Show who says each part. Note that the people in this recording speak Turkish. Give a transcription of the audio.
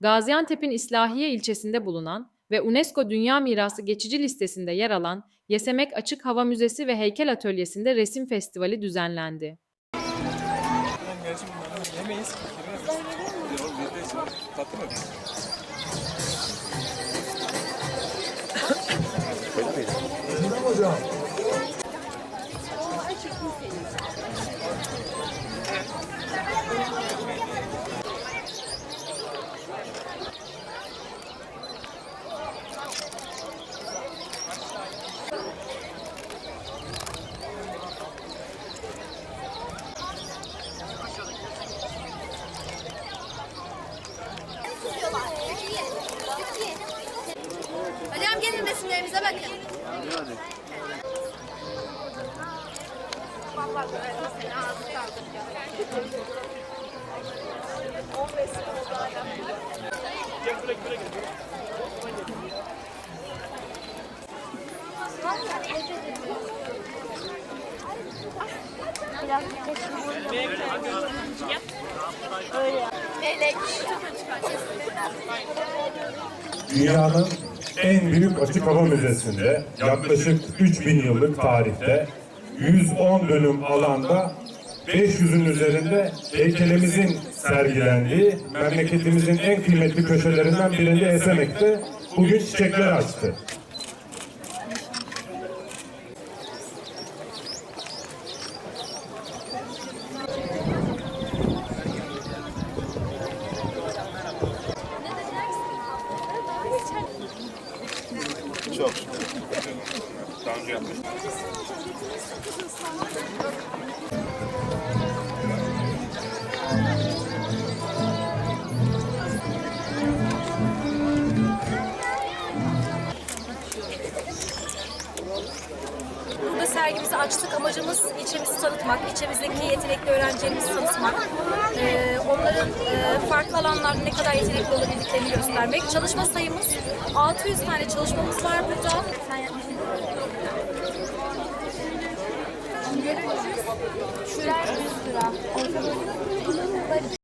Speaker 1: Gaziantep'in İslahiye ilçesinde bulunan ve UNESCO Dünya Mirası geçici listesinde yer alan Yesemek Açık Hava Müzesi ve Heykel Atölyesi'nde resim festivali düzenlendi.
Speaker 2: Gerçi bunları yemeyiz. Yok bizdeyiz. Tatlı mı?
Speaker 3: Hocam gelin resimlerimize bakın. Melek.
Speaker 4: Dünyanın en büyük açık hava müzesinde yaklaşık 3000 yıllık tarihte 110 dönüm alanda 500'ün üzerinde heykelimizin sergilendiği memleketimizin en kıymetli köşelerinden birinde Esemek'te bugün çiçekler açtı.
Speaker 2: Çok. Daha.
Speaker 3: Sergimizi açtık. Amacımız ilçemizi tanıtmak, ilçemizdeki yetenekli öğrencilerimizi tanıtmak. Ee, onların e, farklı alanlarda ne kadar yetenekli olabildiklerini göstermek. Çalışma sayımız 600 tane çalışmamız var burada. Şuraya 100 lira.